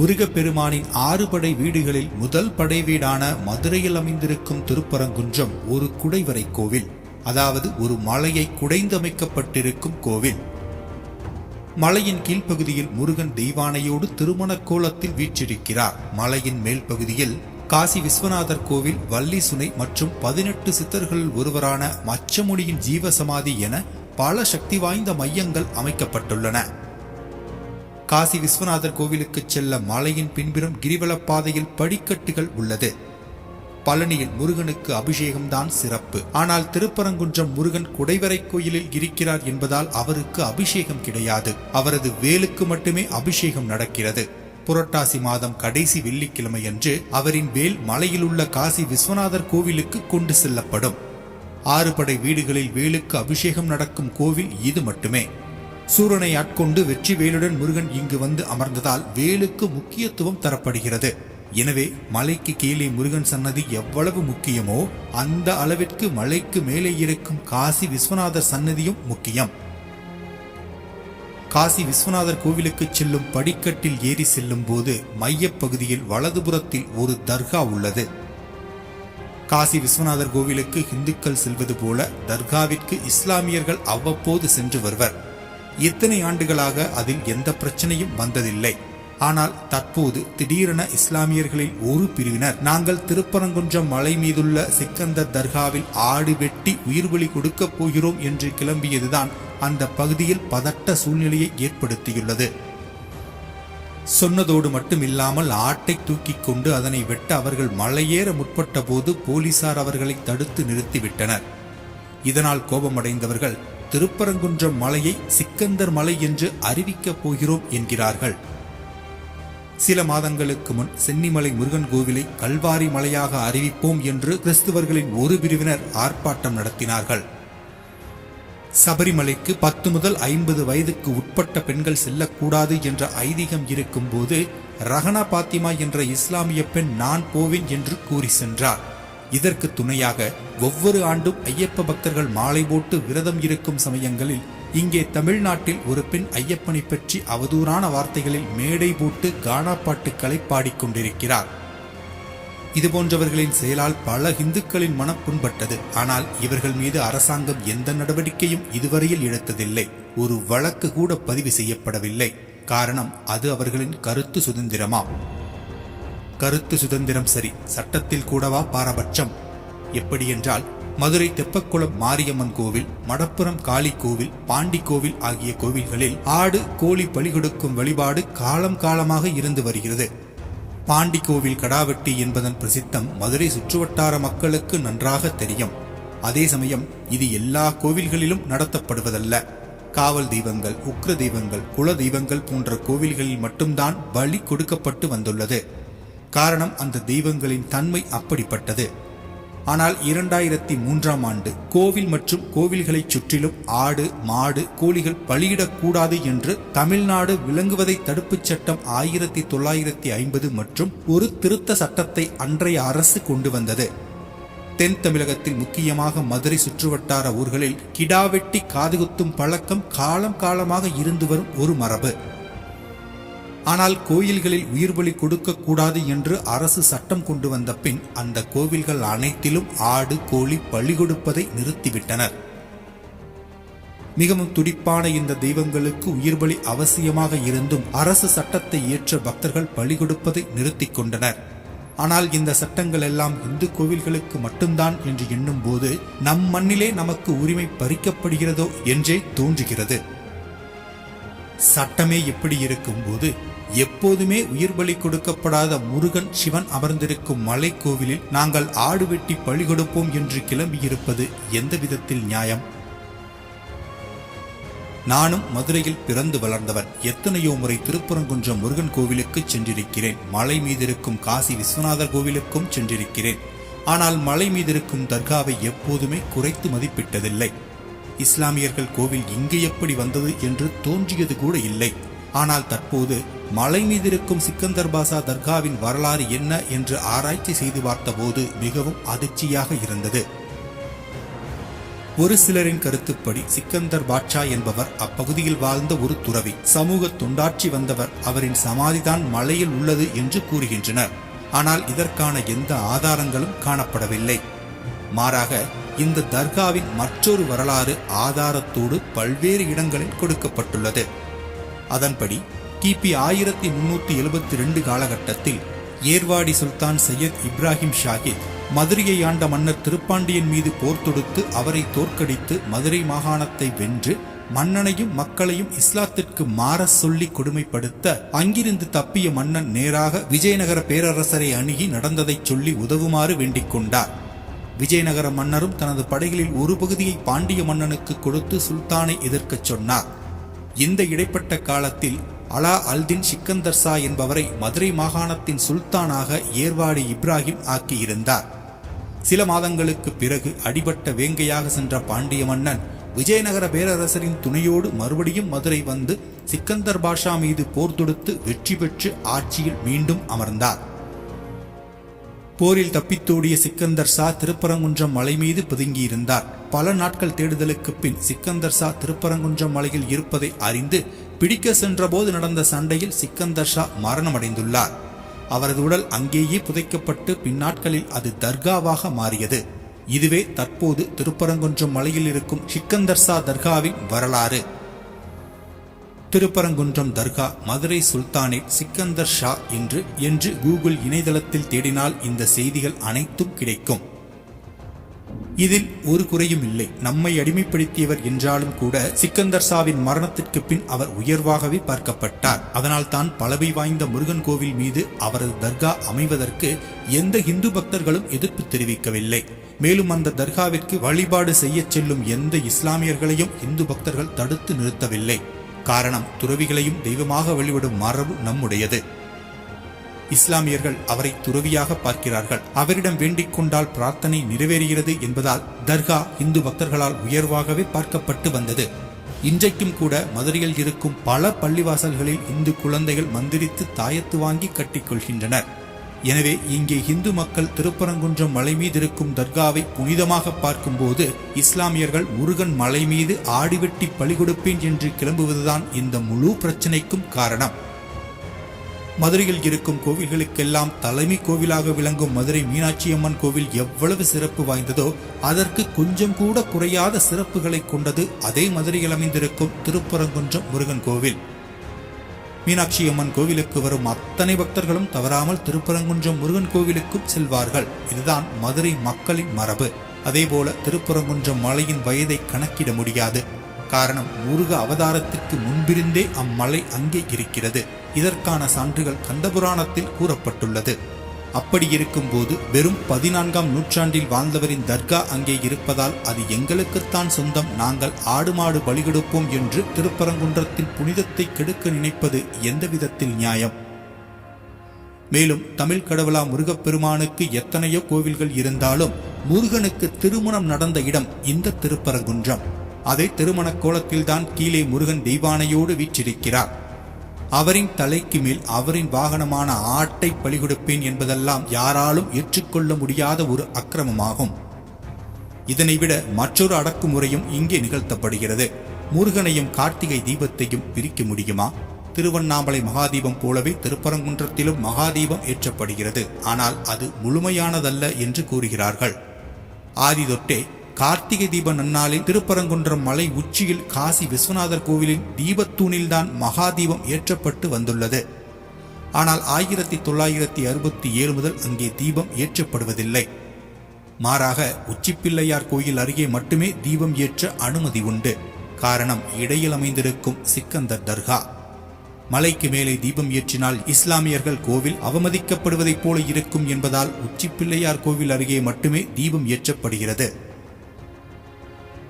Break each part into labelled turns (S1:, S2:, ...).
S1: முருகப்பெருமானின் ஆறு படை வீடுகளில் முதல் படை வீடான மதுரையில் அமைந்திருக்கும் திருப்பரங்குன்றம் ஒரு குடைவரை கோவில். அதாவது ஒரு மலையை குடைந்தமைக்கப்பட்டிருக்கும் கோவில். மலையின் கீழ்ப்பகுதியில் முருகன் தெய்வானையோடு திருமண கோலத்தில் வீற்றிருக்கிறார். மலையின் மேல் பகுதியில் காசி விஸ்வநாதர் கோவில் வள்ளி சுனை மற்றும் பதினெட்டு சித்தர்களில் ஒருவரான மச்சமுனியின் ஜீவசமாதி என பல சக்தி வாய்ந்த மையங்கள் அமைக்கப்பட்டுள்ளன. காசி விஸ்வநாதர் கோவிலுக்கு செல்ல மலையின் பின்புறம் கிரிவல பாதையில் படிக்கட்டுகள் உள்ளது. பழனியில் முருகனுக்கு அபிஷேகம்தான் சிறப்பு. ஆனால் திருப்பரங்குன்றம் முருகன் குடைவரை கோயிலில் இருக்கிறார் என்பதால் அவருக்கு அபிஷேகம் கிடையாது. அவரது வேலுக்கு மட்டுமே அபிஷேகம் நடக்கிறது. புரட்டாசி மாதம் கடைசி வெள்ளிக்கிழமையன்று அவரின் வேல் மலையில் உள்ள காசி விஸ்வநாதர் கோவிலுக்கு கொண்டு செல்லப்படும். ஆறுபடை வீடுகளில் வேலுக்கு அபிஷேகம் நடக்கும் கோவில் இது மட்டுமே. சூரனை ஆட்கொண்டு வெற்றி வேலுடன் முருகன் இங்கு வந்து அமர்ந்ததால் வேலுக்கு முக்கியத்துவம் தரப்படுகிறது. எனவே மலைக்கு கீழே முருகன் சன்னதி எவ்வளவு முக்கியமோ அந்த அளவிற்கு மலைக்கு மேலே இருக்கும் காசி விஸ்வநாதர் சன்னதியும் முக்கியம். காசி விஸ்வநாதர் கோவிலுக்கு செல்லும் படிக்கட்டில் ஏறி செல்லும் போது மையப்பகுதியில் வலதுபுறத்தில் ஒரு தர்கா உள்ளது. காசி விஸ்வநாதர் கோவிலுக்கு இந்துக்கள் செல்வது போல தர்காவிற்கு இஸ்லாமியர்கள் அவ்வப்போது சென்று வருவர். இத்தனை ஆண்டுகளாக அதில் எந்த பிரச்சனையும் வந்ததில்லை. ஆனால் தற்போது திடீரென இஸ்லாமியர்களில் ஒரு பிரிவினர் நாங்கள் திருப்பரங்குன்றம் மலை மீதுள்ள சிக்கந்தர் தர்காவில் ஆடு வெட்டி உயிர்பலி கொடுக்கப் போகிறோம் என்று கிளம்பியதுதான் அந்த பகுதியில் பதட்ட சூழ்நிலையை ஏற்படுத்தியுள்ளது. சொன்னதோடு மட்டுமில்லாமல் ஆட்டை தூக்கிக் கொண்டு அதனை வெட்ட அவர்கள் மலையேற முற்பட்ட போது போலீசார் அவர்களை தடுத்து நிறுத்திவிட்டனர். இதனால் கோபமடைந்தவர்கள் திருப்பரங்குன்றம் மலையை சிக்கந்தர் மலை என்று அறிவிக்கப் போகிறோம் என்கிறார்கள். சில மாதங்களுக்கு முன் சென்னிமலை முருகன் கோவிலை கல்வாரி மலையாக அறிவிப்போம் என்று கிறிஸ்துவர்களின் ஒரு பிரிவினர் ஆர்ப்பாட்டம் நடத்தினார்கள். சபரிமலைக்கு பத்து முதல் ஐம்பது வயதுக்கு உட்பட்ட பெண்கள் செல்லக்கூடாது என்ற ஐதீகம் இருக்கும்போது ரஹனா பாத்திமா என்ற இஸ்லாமிய பெண் நான் போவேன் என்று கூறி சென்றார். இதற்கு துணையாக ஒவ்வொரு ஆண்டும் ஐயப்ப பக்தர்கள் மாலை போட்டு விரதம் இருக்கும் சமயங்களில் இங்கே தமிழ்நாட்டில் ஒரு பெண் ஐயப்பனை பற்றி அவதூறான வார்த்தைகளில் மேடை போட்டு கானா பாட்டுக்களை பாடிக்கொண்டிருக்கிறார் இதுபோன்றவர்களின் செயலால் பல இந்துக்களின் மனம் புண்பட்டது. ஆனால் இவர்கள் மீது அரசாங்கம் எந்த நடவடிக்கையும் இதுவரையில் எடுத்ததில்லை. ஒரு வழக்கு கூட பதிவு செய்யப்படவில்லை. காரணம் அது அவர்களின் கருத்து சுதந்திரமாம் கருத்து சுதந்திரம் சரி. சட்டத்தில் கூடவா பாரபட்சம்? எப்படியென்றால் மதுரை தெப்பக்குளம் மாரியம்மன் கோவில் மடப்புரம் காளி கோவில் பாண்டி கோவில் ஆகிய கோவில்களில் ஆடு கோழி பலி கொடுக்கும் வழிபாடு காலம் காலமாக இருந்து வருகிறது. பாண்டி கோவில் கடாவெட்டி என்பதன் பிரசித்தம் மதுரை சுற்றுவட்டார மக்களுக்கு நன்றாக தெரியும். அதே சமயம் இது எல்லா கோவில்களிலும் நடத்தப்படுவதல்ல. காவல் தெய்வங்கள் உக்ர தெய்வங்கள் குல தெய்வங்கள் போன்ற கோவில்களில் மட்டும்தான் பலி கொடுக்கப்பட்டு வந்துள்ளது. காரணம் அந்த தெய்வங்களின் தன்மை அப்படிப்பட்டது. ஆனால் இரண்டாயிரத்தி மூன்றாம் ஆண்டு கோவில் மற்றும் கோவில்களைச் சுற்றிலும் ஆடு மாடு கோழிகள் பலியிடக்கூடாது என்று தமிழ்நாடு விலங்குவதை தடுப்புச் சட்டம் ஆயிரத்தி தொள்ளாயிரத்தி ஐம்பது மற்றும் ஒரு திருத்த சட்டத்தை அன்றைய அரசு கொண்டு வந்தது. தென் தமிழகத்தில் முக்கியமாக மதுரை சுற்றுவட்டார ஊர்களில் கிடாவெட்டி காதுகுத்தும் பழக்கம் காலம் காலமாக இருந்து வரும் ஒரு மரபு. ஆனால் கோயில்களில் உயிர் பலி கொடுக்க கூடாது என்று அரசு சட்டம் கொண்டு வந்த பின் அந்த கோவில்கள் அனைத்திலும் ஆடு கோழி பலி கொடுப்பதை நிறுத்திவிட்டனர். மிகவும் துடிப்பான இந்த தெய்வங்களுக்கு உயிர் பலி அவசியமாக இருந்தும் அரசு சட்டத்தை ஏற்ற பக்தர்கள் பலி கொடுப்பதை நிறுத்திக் கொண்டனர். ஆனால் இந்த சட்டங்கள் எல்லாம் இந்து கோவில்களுக்கு மட்டும்தான் என்று எண்ணும் போது நம் மண்ணிலே நமக்கு உரிமை பறிக்கப்படுகிறதோ என்றே தோன்றுகிறது. சட்டமே எப்படி இருக்கும்போது எப்போதுமே உயிர் பலி கொடுக்கப்படாத முருகன் சிவன் அமர்ந்திருக்கும் மலை கோவிலில் நாங்கள் ஆடு வெட்டி பழி கொடுப்போம் என்று கிளம்பியிருப்பது எந்த விதத்தில் நியாயம்? நானும் மதுரையில் பிறந்து வளர்ந்தவன் எத்தனையோ முறை திருப்பரங்குன்றம் முருகன் கோவிலுக்கு சென்றிருக்கிறேன். மலை மீதிருக்கும் காசி விஸ்வநாதர் கோவிலுக்கும் சென்றிருக்கிறேன். ஆனால் மலை மீதிருக்கும் தர்காவை எப்போதுமே குறைத்து மதிப்பிட்டதில்லை. இஸ்லாமியர்கள் கோவில் இங்கு எப்படி வந்தது என்று தோன்றியது கூட இல்லை. ஆனால் தற்போது மலை மீதிருக்கும் சிக்கந்தர் பாசா தர்காவின் வரலாறு என்ன என்று ஆராய்ச்சி செய்து பார்த்தபோது மிகவும் அதிர்ச்சியாக இருந்தது. ஒரு சிலரின் கருத்துப்படி சிக்கந்தர் பாட்ஷா என்பவர் அப்பகுதியில் வாழ்ந்த ஒரு துறவி. சமூக தொண்டாற்றி வந்தவர். அவரின் சமாதிதான் மலையில் உள்ளது என்று கூறுகின்றனர். ஆனால் இதற்கான எந்த ஆதாரங்களும் காணப்படவில்லை. மாறாக இந்த தர்காவின் மற்றொரு வரலாறு ஆதாரத்தோடு பல்வேறு இடங்களில் கொடுக்கப்பட்டுள்ளது. அதன்படி கிபி ஆயிரத்தி முன்னூத்தி எழுபத்தி ரெண்டு காலகட்டத்தில் ஏர்வாடி சுல்தான் சையத் இப்ராஹிம் ஷாஹித் மதுரையை ஆண்ட மன்னர் திருப்பாண்டியன் மீது போர் தொடுத்து அவரை தோற்கடித்து மதுரை மாகாணத்தை வென்று மன்னனையும் மக்களையும் இஸ்லாத்திற்கு மாற சொல்லி கொடுமைப்படுத்த அங்கிருந்து தப்பிய மன்னன் நேராக விஜயநகர பேரரசரை அணுகி நடந்ததைச் சொல்லி உதவுமாறு வேண்டிக் கொண்டார். விஜயநகர மன்னரும் தனது படைகளில் ஒரு பகுதியை பாண்டிய மன்னனுக்கு கொடுத்து சுல்தானை எதிர்க்கச் சொன்னார். இந்த இடைப்பட்ட காலத்தில் அலா அல்தின் சிக்கந்தர்சா என்பவரை மதுரை மாகாணத்தின் சுல்தானாக ஏர்வாடி இப்ராஹிம் ஆக்கியிருந்தார். சில மாதங்களுக்கு பிறகு அடிபட்ட வேங்கையாக சென்ற பாண்டிய மன்னன் விஜயநகர பேரரசரின் துணையோடு மறுபடியும் மதுரை வந்து சிக்கந்தர் பாஷா மீது போர் தொடுத்து வெற்றி பெற்று ஆட்சியில் மீண்டும் அமர்ந்தார். போரில் தப்பித்தோடிய சிக்கந்தர் சா திருப்பரங்குன்றம் மலை மீது பதுங்கியிருந்தார். பல நாட்கள் தேடுதலுக்கு பின் சிக்கந்தர் சா திருப்பரங்குன்றம் மலையில் இருப்பதை அறிந்து பிடிக்க சென்றபோது நடந்த சண்டையில் சிக்கந்தர் ஷா மரணமடைந்துள்ளார். அவரது உடல் அங்கேயே புதைக்கப்பட்டு பின்னாட்களில் அது தர்காவாக மாறியது. இதுவே தற்போது திருப்பரங்குன்றம் மலையில் இருக்கும் சிக்கந்தர் ஷா தர்காவின் வரலாறு. திருப்பரங்குன்றம் தர்கா மதுரை சுல்தானில் சிக்கந்தர் ஷா என்று என்று கூகுள் இணையதளத்தில் தேடினால் இந்த செய்திகள் அனைத்தும் கிடைக்கும். இதில் ஒரு குறையும் இல்லை. நம்மை அடிமைப்படுத்தியவர் என்றாலும் கூட சிக்கந்தர் ஷாவின் மரணத்திற்கு பின் அவர் உயர்வாகவே பார்க்கப்பட்டார். அதனால் தான் பலவை வாய்ந்த முருகன் கோவில் மீது அவரது தர்கா அமைவதற்கு எந்த இந்து பக்தர்களும் எதிர்ப்பு தெரிவிக்கவில்லை. மேலும் அந்த தர்காவிற்கு வழிபாடு செய்யச் செல்லும் எந்த இஸ்லாமியர்களையும் இந்து பக்தர்கள் தடுத்து நிறுத்தவில்லை. காரணம் துறவிகளையும் தெய்வமாக வழிபடும் மரபு நம்முடையது. இஸ்லாமியர்கள் அவரை துறவியாக பார்க்கிறார்கள். அவரிடம் வேண்டிக் கொண்டால் பிரார்த்தனை நிறைவேறுகிறது என்பதால் தர்கா இந்து பக்தர்களால் உயர்வாகவே பார்க்கப்பட்டு வந்தது. இன்றைக்கும் கூட மதுரையில் இருக்கும் பல பள்ளிவாசல்களில் இந்து குழந்தைகள் மந்திரித்து தாயத்து வாங்கி கட்டிக்கொள்கின்றனர் எனவே இங்கே இந்து மக்கள் திருப்பரங்குன்றம் மலை மீது இருக்கும் தர்காவை புனிதமாக பார்க்கும்போது இஸ்லாமியர்கள் முருகன் மலை மீது ஆடிவெட்டி பலி கொடுப்பேன் என்று கிளம்புவதுதான் இந்த முழு பிரச்சனைக்கும் காரணம். மதுரையில் இருக்கும் கோவில்களுக்கெல்லாம் தலைமை கோவிலாக விளங்கும் மதுரை மீனாட்சியம்மன் கோவில் எவ்வளவு சிறப்பு வாய்ந்ததோ அதற்கு கொஞ்சம் கூட குறையாத சிறப்புகளை கொண்டது அதே மதுரையில் அமைந்திருக்கும் திருப்பரங்குன்றம் முருகன் கோவில். மீனாட்சி அம்மன் கோவிலுக்கு வரும் அத்தனை பக்தர்களும் தவறாமல் திருப்பரங்குன்றம் முருகன் கோவிலுக்கும் செல்வார்கள். இதுதான் மதுரை மக்களின் மரபு. அதேபோல திருப்பரங்குன்றம் மலையின் வயதை கணக்கிட முடியாது. காரணம் முருக அவதாரத்திற்கு முன்பிருந்தே அம்மலை அங்கே இருக்கிறது. இதற்கான சான்றுகள் கந்தபுராணத்தில் கூறப்பட்டுள்ளது. அப்படி இருக்கும்போது வெறும் பதினான்காம் நூற்றாண்டில் வாழ்ந்தவரின் தர்கா அங்கே இருப்பதால் அது எங்களுக்குத்தான் சொந்தம். நாங்கள் ஆடு மாடு பலிகெடுப்போம் என்று திருப்பரங்குன்றத்தின் புனிதத்தை கெடுக்க நினைப்பது எந்த விதத்தில் நியாயம்? மேலும் தமிழ் கடவுளா முருகப்பெருமானுக்கு எத்தனையோ கோவில்கள் இருந்தாலும் முருகனுக்கு திருமணம் நடந்த இடம் இந்த திருப்பரங்குன்றம். அதை திருமண கோலத்தில்தான் கீழே முருகன் தெய்வானையோடு வீற்றிருக்கிறார். அவரின் தலைக்கு மேல் அவரின் வாகனமான ஆட்டை பலிகொடுப்பேன் என்பதெல்லாம் யாராலும் ஏற்றுக்கொள்ள முடியாத ஒரு அக்கிரமமாகும். இதனை விட மற்றொரு அடக்குமுறையும் இங்கே நிகழ்த்தப்படுகிறது. முருகனையும் கார்த்திகை தீபத்தையும் பிரிக்க முடியுமா? திருவண்ணாமலை மகாதீபம் போலவே திருப்பரங்குன்றத்திலும் மகாதீபம் ஏற்றப்படுகிறது. ஆனால் அது முழுமையானதல்ல என்று கூறுகிறார்கள். ஆதி தொட்டே கார்த்திகை தீப நன்னாளில் திருப்பரங்குன்றம் மலை உச்சியில் காசி விஸ்வநாதர் கோவிலின் தீபத்தூணில்தான் மகாதீபம் ஏற்றப்பட்டு வந்துள்ளது. ஆனால் ஆயிரத்தி தொள்ளாயிரத்தி அறுபத்தி ஏழு முதல் அங்கே தீபம் ஏற்றப்படுவதில்லை. மாறாக உச்சிப்பிள்ளையார் கோயில் அருகே மட்டுமே தீபம் ஏற்ற அனுமதி உண்டு. காரணம் இடையில் அமைந்திருக்கும் சிக்கந்தர் தர்கா. மலைக்கு மேலே தீபம் ஏற்றினால் இஸ்லாமியர்கள் கோவில் அவமதிக்கப்படுவதைப் போல இருக்கும் என்பதால் உச்சிப்பிள்ளையார் கோவில் அருகே மட்டுமே தீபம் ஏற்றப்படுகிறது.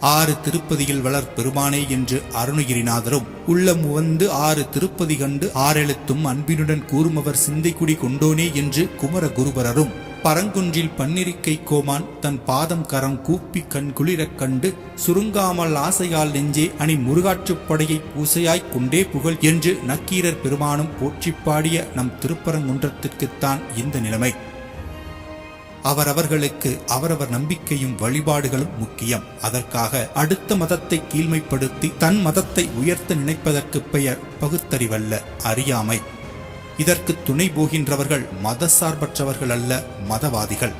S1: ஆறு திருப்பதியில் வளர் பெருமானே என்று அருணகிரிநாதரும் உள்ளம் உவந்து ஆறு திருப்பதி கண்டு ஆறெழுத்தும் அன்பினுடன் கூறுமவர் சிந்தைக்குடி கொண்டோனே என்று குமர குருபரரும் பரங்குன்றில் பன்னிருக்கை கோமான் தன் பாதம் கரம் கூப்பி கண் குளிரக் கண்டு சுருங்காமல் ஆசையால் நெஞ்சே அணி முருகாற்றுப் படையை பூசையாய்க் கொண்டே புகழ் என்று நக்கீரர் பெருமானும் போற்றிப் பாடிய நம் திருப்பரங்குன்றத்திற்குத்தான் இந்த நிலைமை. அவரவர்களுக்கு அவரவர் நம்பிக்கையும் வழிபாடுகளும் முக்கியம். அதற்காக அடுத்த மதத்தை கீழ்மைப்படுத்தி தன் மதத்தை உயர்த்த நினைப்பதற்கு பெயர் பகுத்தறிவல்ல அறியாமை. இதற்கு துணை போகின்றவர்கள் மதசார்பற்றவர்கள் அல்ல மதவாதிகள்.